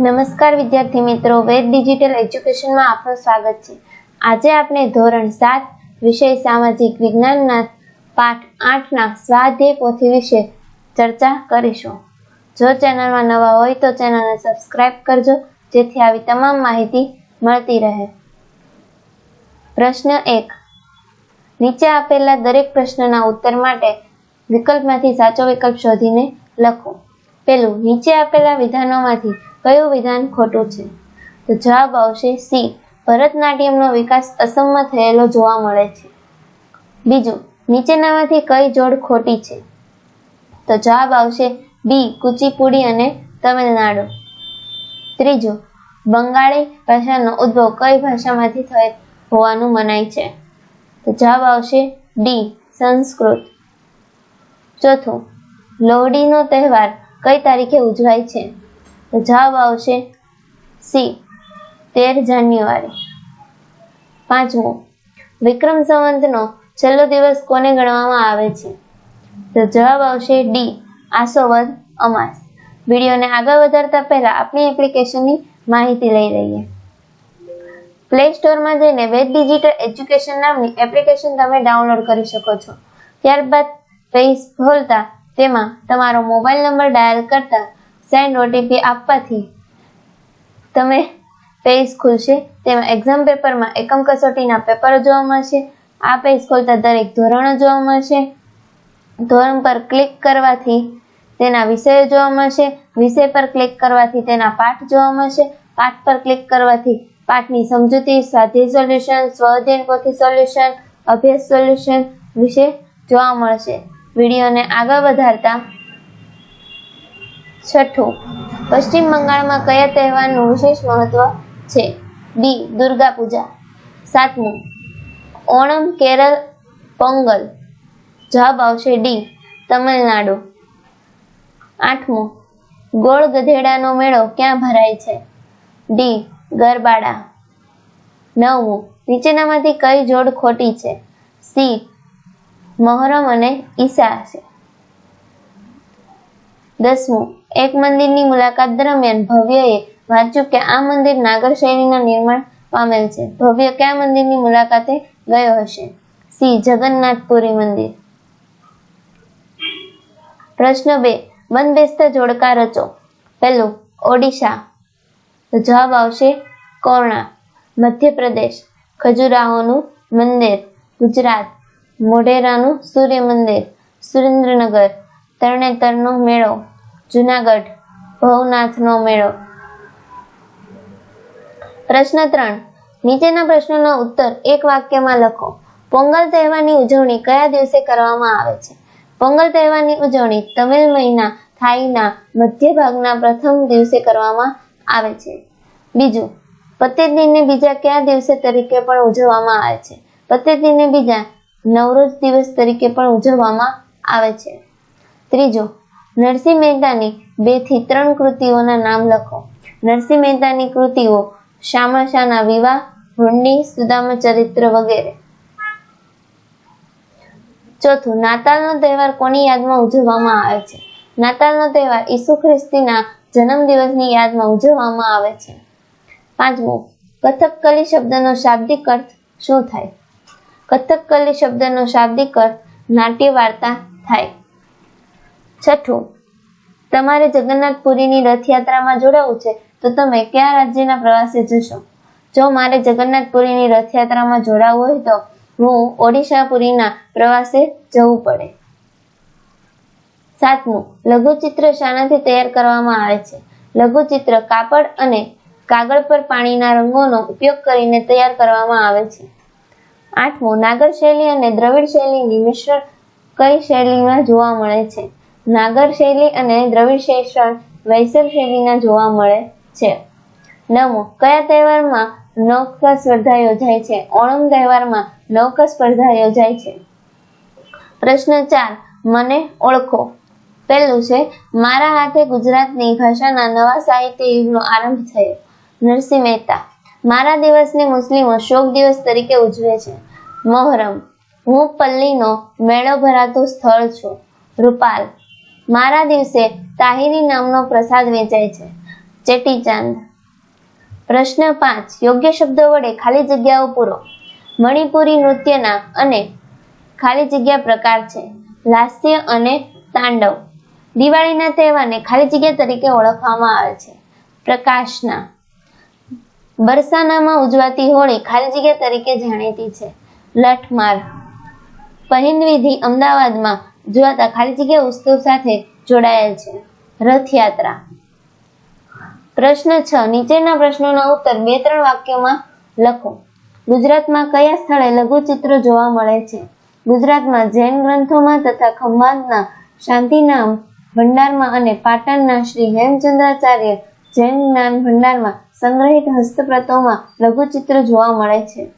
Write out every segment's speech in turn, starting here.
નમસ્કાર વિદ્યાર્થી મિત્રો, વેદ ડિજિટલ એજ્યુકેશનમાં આપનું સ્વાગત છે. આજે આપણે ધોરણ સાત, વિષય સામાજિક વિજ્ઞાનના પાઠ આઠના સ્વાધ્યાય પોથી વિશે ચર્ચા કરીશું. જો ચેનલમાં નવા હોય તો ચેનલને સબસ્ક્રાઇબ કરજો, જેથી આવી તમામ માહિતી મળતી રહે. પ્રશ્ન એક. નીચે આપેલા દરેક પ્રશ્નના ઉત્તર માટે વિકલ્પમાંથી સાચો વિકલ્પ શોધીને લખો. પેલું, નીચે આપેલા વિધાનોમાંથી કયું વિધાન ખોટું છે? તો જવાબ આવશે સી. ભરતનાટ્યમનો વિકાસ અસમમાં થયેલો જોવા મળે છે. બીજું, નીચેનામાંથી કઈ જોડ ખોટી છે? તો જવાબ આવશે બી, કુચીપુડી અને તમિલનાડુ. ત્રીજું, બંગાળી ભાષાનો ઉદ્ભવ કઈ ભાષામાંથી થયો, હોવાનું મનાય છે? તો જવાબ આવશે ડી, સંસ્કૃત. ચોથું, લોહડીનો તહેવાર કઈ તારીખે ઉજવાય છે? તો જવાબ આવશે સી, તેર જાન્યુઆરી. પાંચમું, વિક્રમ સંવંતનો છેલ્લો દિવસ કોને ગણવામાં આવે છે? તો જવાબ આવશે ડી આસોવદ અમાસ. વિડીયોને આગળ વધારતા પહેલા આપણી એપ્લિકેશનની માહિતી લઈ લઈએ. પ્લે સ્ટોરમાં જઈને વેદ ડિજિટલ એજ્યુકેશન નામની એપ્લિકેશન તમે ડાઉનલોડ કરી શકો છો. ત્યારબાદ ફેસ ખોલતા તેમાં તમારો મોબાઈલ નંબર ડાયલ કરતા સેન્ડ ઓટીપી આપવાથી તમે પેજ ખુલશે. તેમાં એક્ઝામ પેપરમાં એકમ કસોટીના પેપરો જોવા મળશે. આ પેજ ખોલતા દરેક ધોરણો જોવા મળશે. ધોરણ પર ક્લિક કરવાથી તેના વિષયો જોવા મળશે. વિષય પર ક્લિક કરવાથી તેના પાઠ જોવા મળશે. પાઠ પર ક્લિક કરવાથી પાઠની સમજૂતી, સ્વાધ્યાય સોલ્યુશન સ્વઅધ્યયન પોથી સોલ્યુશન અભ્યાસ સોલ્યુશન વિશે જોવા મળશે. વિડીયોને આગળ વધારતા છઠ્ઠું. પશ્ચિમ બંગાળમાં કયા તહેવારનું વિશેષ મહત્વ છે? બી દુર્ગા પૂજા સાતમું, ઓણમ, કેરળ, પોંગલ. જવાબ આવશે ડી, તમિલનાડુ. આઠમું, ગોળ ગધેડાનો મેળો ક્યાં ભરાય છે? ડી, ગરબાડા. નવમું, નીચેનામાંથી કઈ જોડ ખોટી છે? સી, મહોરમ અને ઈસા છે. દસમું, એક મંદિરની મુલાકાત દરમિયાન ભવ્યએ વાંચ્યું કે આ મંદિર નાગર શૈલીના નિર્માણ પામેલ છે. ભવ્ય કયા મંદિરની મુલાકાતે ગયો હશે? સી, જગન્નાથપુરી મંદિર. પ્રશ્ન બે બંધ બેસતા જોડકા રચો. પહેલું, ઓડિશા. તો જવાબ આવશે કોર્ણા, મધ્યપ્રદેશ. ખજુરાહોનું મંદિર, ગુજરાત. મોઢેરાનું સૂર્ય મંદિર સુરેન્દ્રનગર. તરણેતરનો મેળો. જુનાગઢ, ભવનાથનો મેળો. પ્રશ્ન ત્રણ. નીચેના પ્રશ્નનો ઉત્તર એક વાક્યમાં લખો. પોંગલ તહેવારની ઉજવણી કયા દિવસે કરવામાં આવે છે? પોંગલ તહેવારની ઉજવણી તમિલ મહિના, થાઈના મધ્ય ભાગના પ્રથમ દિવસે કરવામાં આવે છે. બીજું. પતે દિનને બીજા કયા દિવસે તરીકે પણ ઉજવવામાં આવે છે? પતે દિનને બીજા નવરોજ દિવસ તરીકે પણ ઉજવવામાં આવે છે. ત્રીજું. નરસિંહ મહેતાની બેથી ત્રણ કૃતિઓના નામ લખો. નરસિંહ મહેતાની કૃતિઓ શામાશાના વિવાહ હુંડી સુદામા ચરિત્ર વગેરે. ચોથું, નાતાલનો તહેવાર કોની યાદમાં ઉજવવામાં આવે છે? નાતાલનો તહેવાર ઈસુ ખ્રિસ્તીના જન્મદિવસની યાદમાં ઉજવવામાં આવે છે. પાંચમું કથકકલી શબ્દનો શાબ્દિક અર્થ શું થાય? કથકકલી શબ્દનો શાબ્દિક અર્થ નાટ્ય વાર્તા થાય. છઠ્ઠું, તમારે જગન્નાથપુરીની રથયાત્રામાં જોડાવું છે, તો તમે કયા રાજ્યના પ્રવાસે જશો? જો મારે જગન્નાથપુરીની રથયાત્રામાં જોડાવું હોય તો હું ઓડિશાપુરીના પ્રવાસે જવું પડે. સાતમું, લઘુચિત્ર શાનાથી તૈયાર કરવામાં આવે છે. લઘુચિત્ર કાપડ અને કાગળ પર પાણીના રંગોનો ઉપયોગ કરીને તૈયાર કરવામાં આવે છે. આઠમું, નાગર શૈલી અને દ્રવિડ શૈલીની મિશ્ર કઈ શૈલીમાં જોવા મળે છે? નાગર શૈલી અને દ્રવિડ શૈક્ષણ વૈસલ શૈલીના જોવા મળે છે. નવમું કયા તહેવારમાં નૌકા સ્પર્ધા યોજાય છે? ઓણમ તહેવારમાં નૌકા સ્પર્ધા યોજાય છે. પ્રશ્ન ચાર. મને ઓળખો. પહેલું છે, મારા હાથે ગુજરાતની ભાષાના નવા સાહિત્ય યુગનો આરંભ થયો. નરસિંહ મહેતા. મારા દિવસને મુસ્લિમો શોક દિવસ તરીકે ઉજવે છે. મોહરમ. હું પલ્લીનો મેળો ભરાતું સ્થળ છું. રૂપાલ. મારા દિવસે તાહિરી નામનો પ્રસાદ વેચાય છે. ચેટીચાંદ પ્રશ્ન પાંચ. યોગ્ય શબ્દો વડે ખાલી જગ્યાઓ પૂરો. મણિપુરી નૃત્યના અને ખાલી જગ્યા પ્રકાર છે. લાસ્ય અને તાંડવ. દિવાળીના તહેવારને ખાલી જગ્યા તરીકે ઓળખવામાં આવે છે. પ્રકાશના. બરસાનામાં ઉજવાતી હોળી ખાલી જગ્યા તરીકે જાણીતી છે. લઠમાર. પહિંદ વિધિ અમદાવાદમાં ઉજવાતા ખાલી જગ્યા ઉત્સવ સાથે જોડાયેલ છે. રથયાત્રા. પ્રશ્ન છ. નીચેના પ્રશ્નોના ઉત્તર બે ત્રણ વાક્યોમાં લખો. ગુજરાતમાં કયા સ્થળે લઘુચિત્રો જોવા મળે છે? ગુજરાતમાં જૈન ગ્રંથોમાં તથા ખંભાતના શાંતિનામ ભંડારમાં અને પાટણના શ્રી હેમચંદ્રાચાર્ય જૈન જ્ઞાન ભંડારમાં સંગ્રહિત હસ્તપ્રતોમાં લઘુચિત્ર જોવા મળે છે.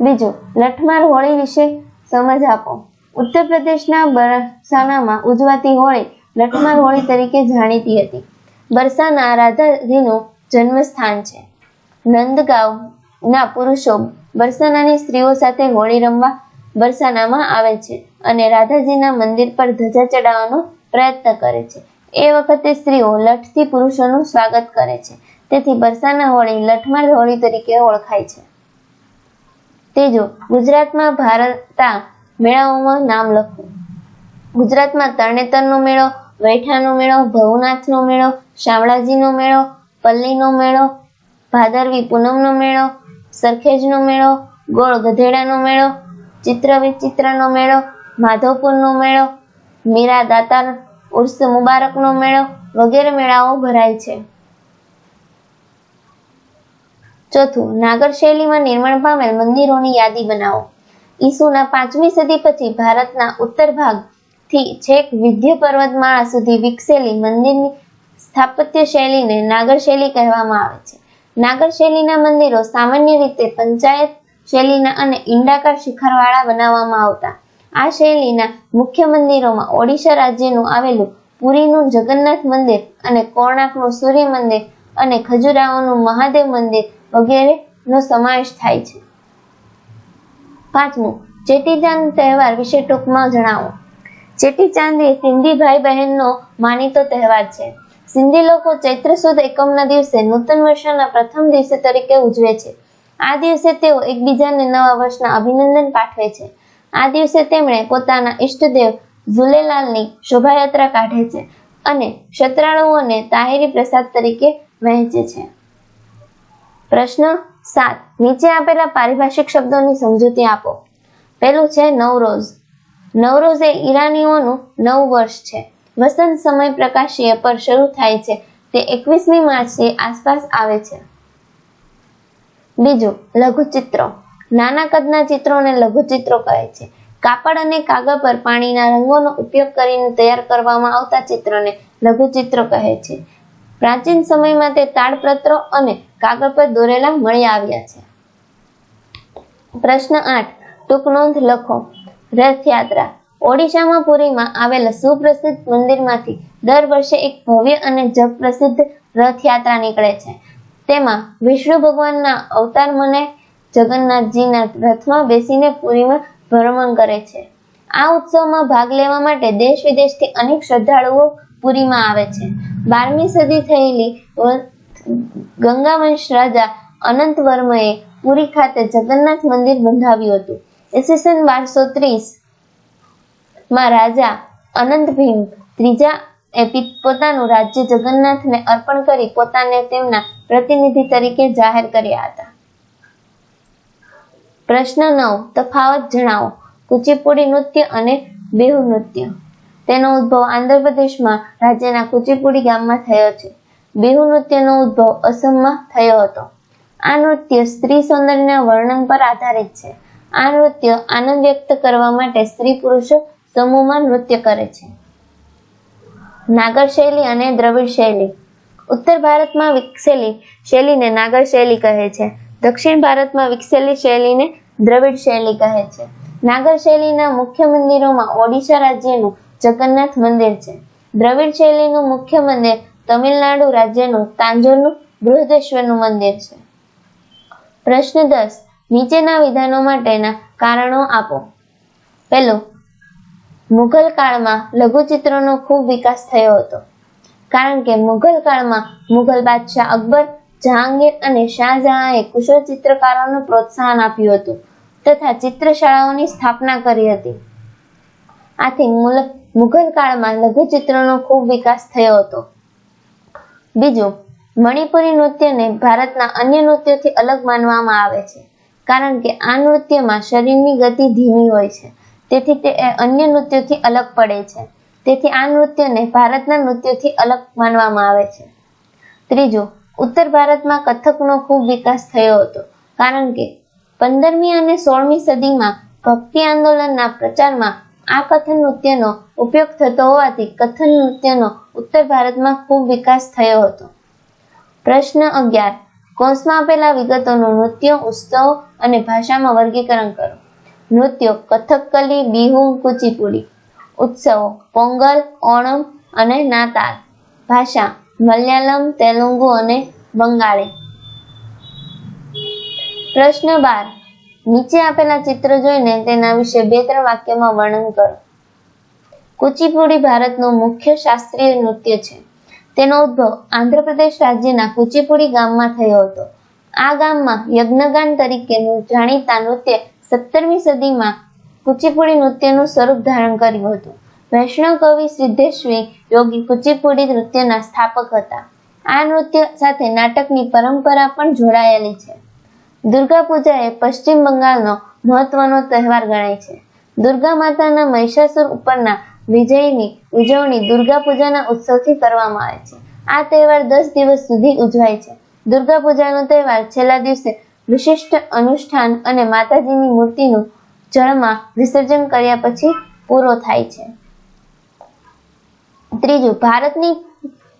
બીજું, લઠમાર હોળી વિશે સમજ આપો. ઉત્તર પ્રદેશના બરસાનામાં ઉજવાતી હોળી લઠમાર હોળી તરીકે જાણીતી હતી. બરસાના રાધાજીનું જન્મસ્થાન છે. નંદગાંવના પુરુષો બરસાનાની સ્ત્રીઓ સાથે હોળી રમવા બરસાનામાં આવે છે અને રાધાજીના મંદિર પર ધજા ચડાવવાનો પ્રયત્ન કરે છે. એ વખતે સ્ત્રીઓ લઠથી પુરુષોનું સ્વાગત કરે છે. તેથી બરસાના હોળી લઠમાર હોળી તરીકે ઓળખાય છે. તેજો ગુજરાતમાં ભારતા મેળાઓમાં નામ લખો ગુજરાતમાં તરણેતરનો મેળો, વૈઠાનો મેળો, ભવનાથનો મેળો, શામળાજીનો મેળો, પલ્લીનો મેળો, ભાદરવી પૂનમનો મેળો, સરખેજનો મેળો, ગોળ ગધેડાનો મેળો ચિત્ર વિચિત્રનો મેળો, માધવપુરનો મેળો, મીરા દાતાર ઉર્સ મુબારકનો મેળો વગેરે મેળાઓ ભરાય છે. ચોથું, નાગર શૈલીમાં નિર્માણ પામેલ મંદિરોની યાદી બનાવો. ઈસુના પાંચમી સદી પછી ભારતના ઉત્તર ભાગથી છેક વિધ્ય પર્વતમાળા સુધી વિકસેલી મંદિરની સ્થાપત્ય શૈલીને નાગર શૈલી કહેવામાં આવે છે. નાગર શૈલીના મંદિરો સામાન્ય રીતે પંચાયત શૈલીના અને ઈંડાકાર શિખરવાળા બનાવવામાં આવતા. આ શૈલીના મુખ્ય મંદિરોમાં ઓડિશા રાજ્યનું આવેલું પુરીનું જગન્નાથ મંદિર અને કોણાર્કનું સૂર્ય મંદિર અને ખજુરાહોનું મહાદેવ મંદિર વગેરેનો સમાવેશ થાય છે. પાંચમું ચેટીચાંદ તહેવાર વિશે ટૂંકમાં જણાવો. ચેટીચાંદ એ સિંધી ભાઈ બહેનનો માનીતો તહેવાર છે. સિંધી લોકો ચૈત્ર સુદ એકમના દિવસે નૂતન વર્ષના પ્રથમ દિવસે તરીકે ઉજવે છે. આ દિવસે તેઓ એકબીજાને નવા વર્ષના અભિનંદન પાઠવે છે. આ દિવસે તેમણે પોતાના ઈષ્ટદેવ ઝૂલેલાલની શોભાયાત્રા કાઢે છે અને ક્ષત્રાળુઓને તાહેરી પ્રસાદ તરીકે વહેંચે છે. પ્રશ્ન સાત. નીચે આપેલા પારિભાષિક શબ્દોની સમજૂતી આપો. પહેલું છે નવરોઝ. નવરોઝ એ ઈરાનીઓનું નવ વર્ષ છે. વસંત સમય પ્રકાશીય પર શરૂ થાય છે. તે એકવીસમી માર્ચની આસપાસ આવે છે. બીજું, લઘુચિત્રો. નાના કદના ચિત્રોને લઘુચિત્રો કહે છે. કાપડ અને કાગળ પર પાણીના રંગોનો ઉપયોગ કરીને તૈયાર કરવામાં આવતા ચિત્રને લઘુચિત્રો કહે છે. પ્રાચીન સમયમાં તે તાડપત્રો અને કાગળ પર દોરેલા મળી આવ્યા છે. પ્રશ્ન આઠ. ટૂંક નોંધ લખો. રથયાત્રા. ઓડિશામાં પુરીમાં આવેલા સુપ્રસિદ્ધ મંદિરમાંથી દર વર્ષે એક ભવ્ય અને જગ પ્રસિદ્ધ રથયાત્રા નીકળે છે. તેમાં વિષ્ણુ ભગવાનના અવતાર મને જગન્નાથજીના રથમાં બેસીને પુરીમાં ભ્રમણ કરે છે. આ ઉત્સવમાં ભાગ લેવા માટે દેશ વિદેશથી અનેક શ્રદ્ધાળુઓ પુરીમાં આવે છે. બારમી સદી થયેલી ગંગાવંશ રાજા અનંત વર્મએ પુરી ખાતે જગન્નાથ મંદિર બંધાવ્યું હતું. ઈસવીસન બારસો ત્રીસમાં રાજા અનંત ભીમ ત્રીજા એ પોતાનું રાજ્ય જગન્નાથને અર્પણ કરી પોતાને તેમના પ્રતિનિધિ તરીકે જાહેર કર્યા હતા. પ્રશ્ન નવ, તફાવત જણાવો. કુચીપુડી નૃત્ય અને બેહુ નૃત્ય. તેનો ઉદ્ભવ આંધ્રપ્રદેશમાં રાજ્યના કુચીપુડી ગામમાં થયો છે. બિહુ નૃત્યનો ઉદ્ભવ અસમમાં થયો હતો. આ નૃત્ય સ્ત્રી સૌંદર્યના વર્ણન પર આધારિત છે. આ નૃત્ય આનંદ વ્યક્ત કરવા માટે સ્ત્રી પુરુષો સમૂહમાં નૃત્ય કરે છે. નાગર શૈલી અને દ્રવિડ શૈલી. ઉત્તર ભારતમાં વિકસેલી શૈલીને નાગર શૈલી કહે છે. દક્ષિણ ભારતમાં વિકસેલી શૈલીને દ્રવિડ શૈલી કહે છે. નાગર શૈલીના મુખ્ય મંદિરોમાં ઓડિશા રાજ્યનું જગન્નાથ મંદિર છે. દ્રવિડ શૈલીનું મુખ્ય મંદિર તમિલનાડુ રાજ્યનું તાંજોરનું બૃહદેશ્વરનું મંદિર છે. પ્રશ્ન દસ, નીચેના વિધાનો માટેના કારણો આપો. પહેલું, મુઘલ કાળમાં લઘુચિત્રોનો ખૂબ વિકાસ થયો હતો. કારણ કે મુઘલ કાળમાં મુઘલ બાદશાહ અકબર, જહાંગીર અને શાહજહાંએ કુશળ ચિત્રકારોને પ્રોત્સાહન આપ્યું હતું તથા ચિત્રશાળાઓની સ્થાપના કરી હતી. આથી મુલ- મુઘલ કાળમાં લઘુચિત્રનો ખૂબ વિકાસ થયો હતો. બીજું, મણિપુરી નૃત્યને ભારતના અન્ય નૃત્યોથી અલગ માનવામાં આવે છે, કારણ કે આ નૃત્યમાં શરીરની ગતિ ધીમી હોય છે, તેથી તે અન્ય નૃત્યોથી અલગ પડે છે, તેથી આ નૃત્યને ભારતના નૃત્યોથી અલગ માનવામાં આવે છે. ત્રીજું, ઉત્તર ભારતમાં કથકનો ખૂબ વિકાસ થયો હતો, કારણ કે પંદરમી અને સોળમી સદીમાં ભક્તિ આંદોલનના પ્રચારમાં આ કથન નૃત્યનો ઉપયોગ થતો હોવાથી કથન નૃત્યનો ઉત્તર ભારતમાં ખૂબ વિકાસ થયો હતો. પ્રશ્ન અગિયાર. કોષમાં આપેલા વિગતોનું નૃત્ય, ઉત્સવ અને ભાષામાં વર્ગીકરણ કરો. નૃત્યો કથકલી બિહુ, કુચીપુડી. ઉત્સવો પોંગલ, ઓણમ અને નાતાલ. ભાષા મલયાલમ, તેલુગુ અને બંગાળી. પ્રશ્ન બાર. નીચે આપેલા ચિત્ર જોઈને તેના વિશે બે ત્રણ વાક્યમાં વર્ણન કરો. કુચીપુડી ભારતનું મુખ્ય શાસ્ત્રીય નૃત્ય છે. તેનો ઉદ્ભવ આંધ્રપ્રદેશ રાજ્યના કુચીપુડી ગામમાં થયો હતો. આ ગામમાં યજ્ઞગાન તરીકે જાણીતા નૃત્ય સત્તરમી સદીમાં કુચીપુડી નૃત્યનું સ્વરૂપ ધારણ કર્યું હતું. વૈષ્ણવ કવિ સિદ્ધેશ્વરી યોગી કુચીપુડી નૃત્યના સ્થાપક હતા. આ નૃત્ય સાથે નાટકની પરંપરા પણ જોડાયેલી છે. દુર્ગા પૂજા એ પશ્ચિમ બંગાળનો મહત્વનો તહેવાર ગણાય છે. દુર્ગા માતાના મહિષાસુર ઉપરના વિજયની ઉજવણી દુર્ગા પૂજાના ઉત્સવથી કરવામાં આવે છે. આ તહેવાર દસ દિવસ સુધી ઉજવાય છે. દુર્ગા પૂજાનો તહેવાર છેલ્લા દિવસે વિશિષ્ટ અનુષ્ઠાન અને માતાજીની મૂર્તિનું જળમાં વિસર્જન કર્યા પછી પૂરો થાય છે. ત્રીજું, ભારતની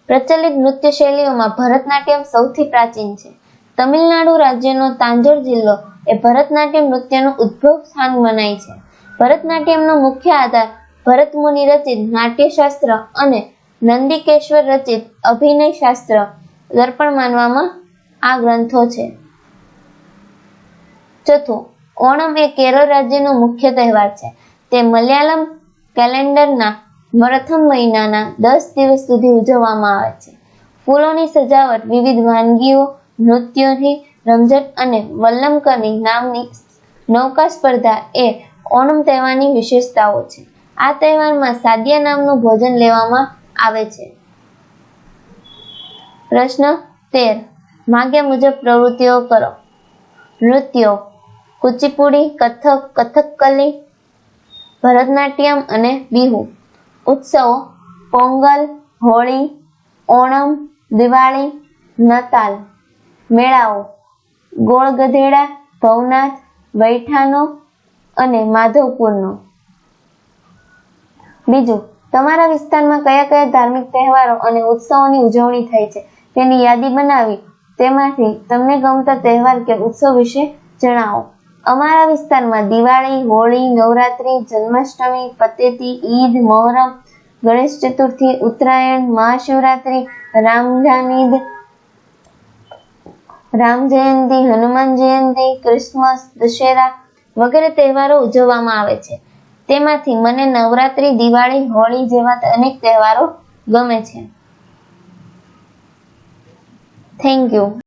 પ્રચલિત નૃત્ય શૈલીઓમાં ભરતનાટ્યમ સૌથી પ્રાચીન છે. તમિલનાડુ રાજ્યનો તાંજોર જિલ્લો એ ભરતનાટ્યમ નૃત્યનું ઉદ્ભવ સ્થાન મનાય છે. ભરતનાટ્યમનો મુખ્ય આધાર ભરતમુનિ રચિત નાટ્યશાસ્ત્ર અને નંદિકેશ્વર રચિત અભિનય શાસ્ત્ર દર્પણ માનવામાં આ ગ્રંથો છે. ચોથું, ઓણમ એ કેરળ રાજ્યનો મુખ્ય તહેવાર છે. તે મલયાલમ કેલેન્ડરના પ્રથમ મહિનાના દસ દિવસ સુધી ઉજવવામાં આવે છે. ફૂલોની સજાવટ વિવિધ વાનગીઓ નૃત્યોની રમઝટ અને વલ્લમકરની નામની નૌકા સ્પર્ધા એ ઓણમ તહેવારની વિશેષતાઓ છે. આ તહેવારમાં સાદિયા નામનું ભોજન લેવામાં આવે છે. પ્રશ્ન તેર. માગ્યા મુજબ પ્રવૃત્તિઓ કરો. નૃત્યો. કુચીપુડી, કથક કથકલી ભરતનાટ્યમ અને બિહુ. ઉત્સવો. પોંગલ, હોળી, ઓણમ, દિવાળી, નતાલ. મેળાઓ. ગોળ ભવનાથ, વૈઠાનો અને માધવપુરનો. બીજું, તમારા વિસ્તારમાં કયા કયા ધાર્મિક તહેવારો અને ઉત્સવોની ઉજવણી થાય છે? તેની યાદી બનાવી, તેમાંથી તમને ગમતા તહેવાર કે ઉત્સવ વિશે જણાવો. અમારા વિસ્તારમાં દિવાળી, હોળી, નવરાત્રી, જન્માષ્ટમી, પતેતી, ઈદ, મોહરમ, ગણેશ ચતુર્થી, ઉત્તરાયણ, મહાશિવરાત્રી રામજાન ઈદ રામ જયંતિ, હનુમાન જયંતિ, ક્રિસમસ, દશેરા વગેરે તહેવારો ઉજવવામાં આવે છે. તેમાંથી મને નવરાત્રી, દિવાળી, હોળી જેવા અનેક તહેવારો ગમે છે. Thank you